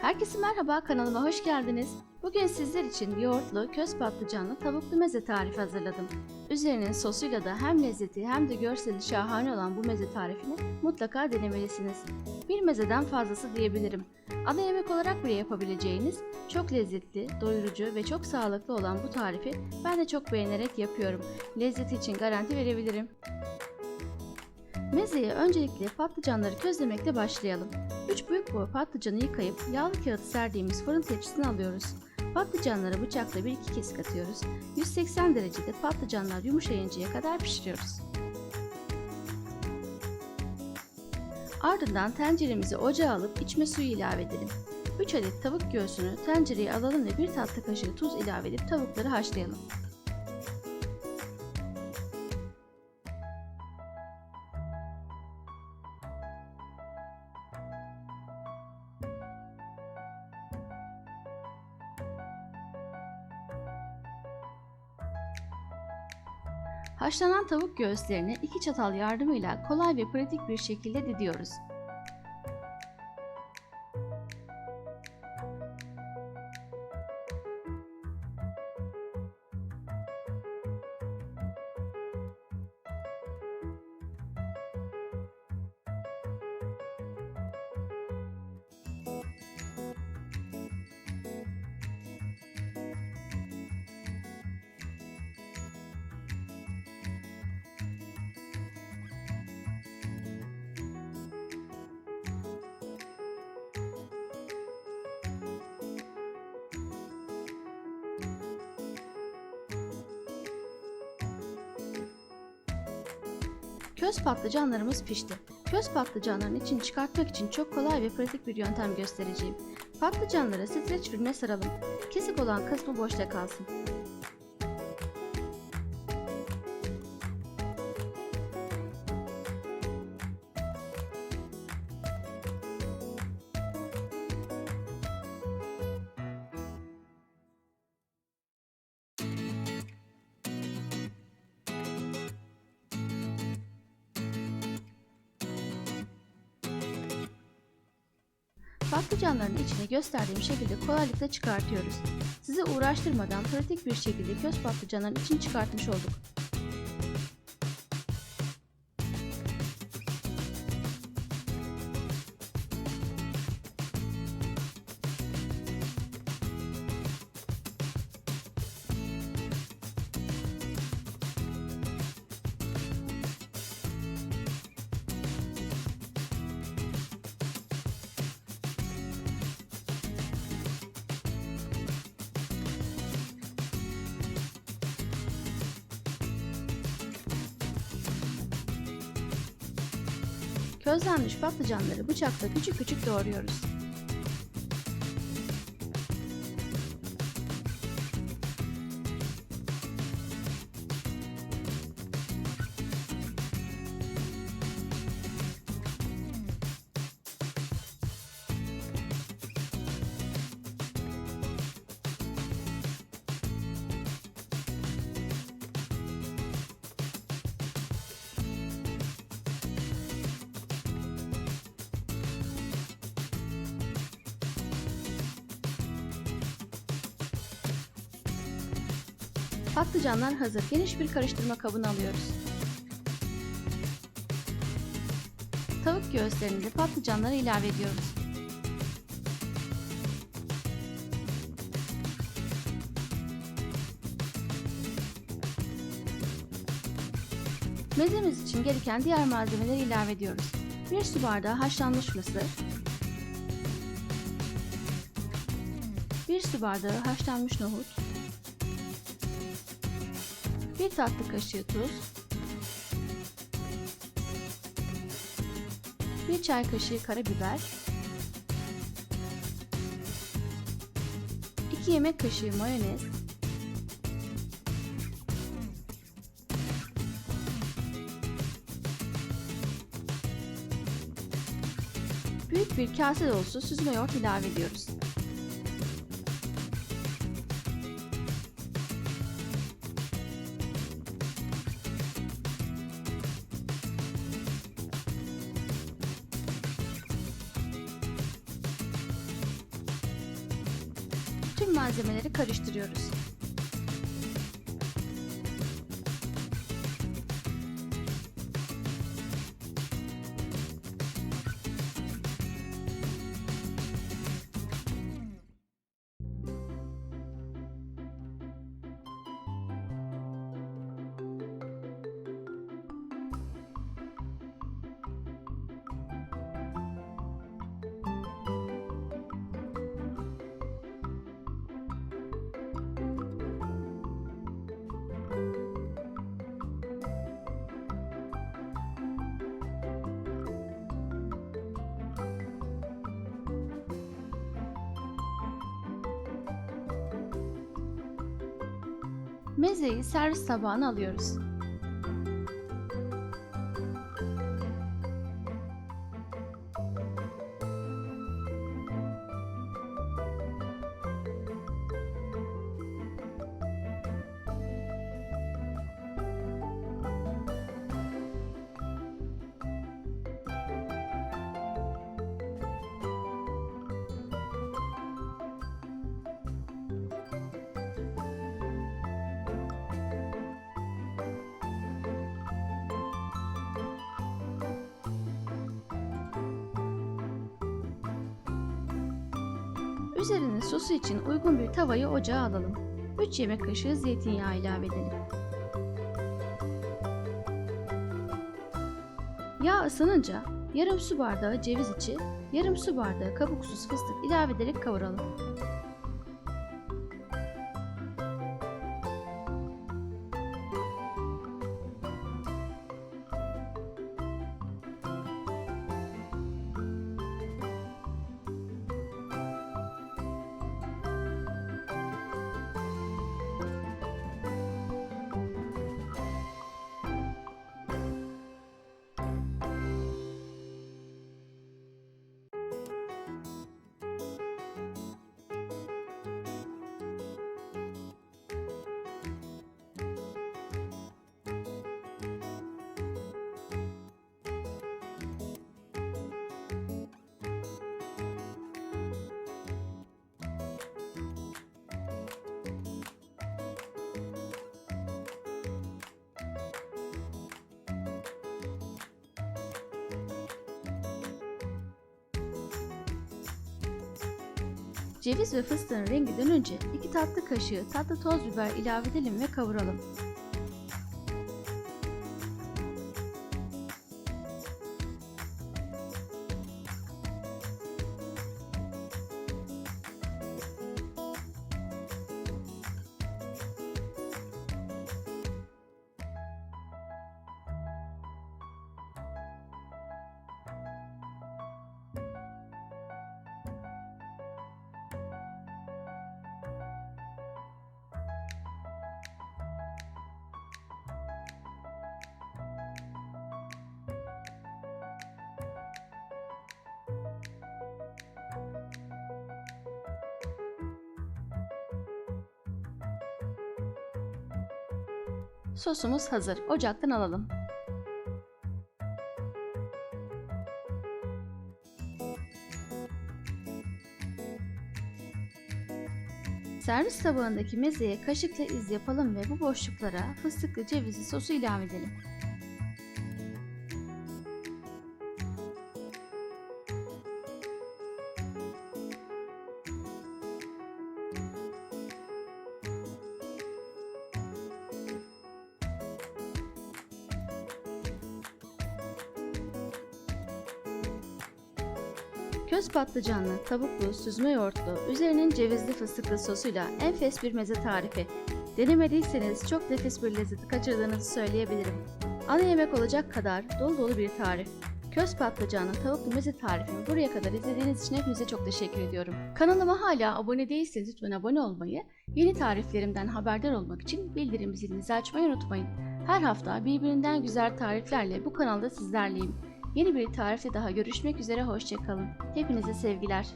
Herkese merhaba kanalıma hoş geldiniz. Bugün sizler için yoğurtlu, köz patlıcanlı tavuklu meze tarifi hazırladım. Üzerinin sosuyla da hem lezzeti hem de görseli şahane olan bu meze tarifini mutlaka denemelisiniz. Bir mezeden fazlası diyebilirim. Ana yemek olarak bile yapabileceğiniz çok lezzetli, doyurucu ve çok sağlıklı olan bu tarifi ben de çok beğenerek yapıyorum. Lezzeti için garanti verebilirim. Mezeye öncelikle patlıcanları közlemekle başlayalım. 3 büyük boy patlıcanı yıkayıp yağlı kağıt serdiğimiz fırın tepsisine alıyoruz. Patlıcanları bıçakla 1-2 kesik atıyoruz. 180 derecede patlıcanlar yumuşayıncaya kadar pişiriyoruz. Ardından tenceremizi ocağa alıp içme suyu ilave edelim. 3 adet tavuk göğsünü tencereye alalım ve 1 tatlı kaşığı tuz ilave edip tavukları haşlayalım. Haşlanan tavuk göğüslerini iki çatal yardımıyla kolay ve pratik bir şekilde didiyoruz. Köz patlıcanlarımız pişti. Köz patlıcanların içini çıkartmak için çok kolay ve pratik bir yöntem göstereceğim. Patlıcanları streç filme saralım. Kesik olan kısmı boşta kalsın. Patlıcanların içine gösterdiğim şekilde kolaylıkla çıkartıyoruz. Sizi uğraştırmadan pratik bir şekilde köz patlıcanların içini çıkartmış olduk. Közlenmiş patlıcanları bıçakla küçük küçük doğruyoruz. Patlıcanlar hazır. Geniş bir karıştırma kabına alıyoruz. Tavuk göğüslerini de patlıcanlara ilave ediyoruz. Mezemiz için gereken diğer malzemeleri ilave ediyoruz. 1 su bardağı haşlanmış mısır, 1 su bardağı haşlanmış nohut, 1 tatlı kaşığı tuz, 1 çay kaşığı karabiber, 2 yemek kaşığı mayonez, büyük bir kase dolusu süzme yoğurt ilave ediyoruz. Tüm malzemeleri karıştırıyoruz. Mezeyi servis tabağına alıyoruz. Üzerine sosu için uygun bir tavayı ocağa alalım. 3 yemek kaşığı zeytinyağı ilave edelim. Yağ ısınınca yarım su bardağı ceviz içi, yarım su bardağı kabuksuz fıstık ilave ederek kavuralım. Ceviz ve fıstığın rengi dönünce 2 tatlı kaşığı tatlı toz biber ilave edelim ve kavuralım. Sosumuz hazır. Ocaktan alalım. Servis tabağındaki mezeye kaşıkla iz yapalım ve bu boşluklara fıstıklı cevizli sosu ilave edelim. Köz patlıcanlı, tavuklu, süzme yoğurtlu, üzerinin cevizli fıstıklı sosuyla enfes bir meze tarifi. Denemediyseniz çok nefis bir lezzeti kaçırdığınızı söyleyebilirim. Ana yemek olacak kadar dolu dolu bir tarif. Köz patlıcanlı tavuklu meze tarifimi buraya kadar izlediğiniz için hepinize çok teşekkür ediyorum. Kanalıma hala abone değilseniz lütfen abone olmayı, yeni tariflerimden haberdar olmak için bildirim zilinizi açmayı unutmayın. Her hafta birbirinden güzel tariflerle bu kanalda sizlerleyim. Yeni bir tarifte daha görüşmek üzere, hoşçakalın. Hepinize sevgiler.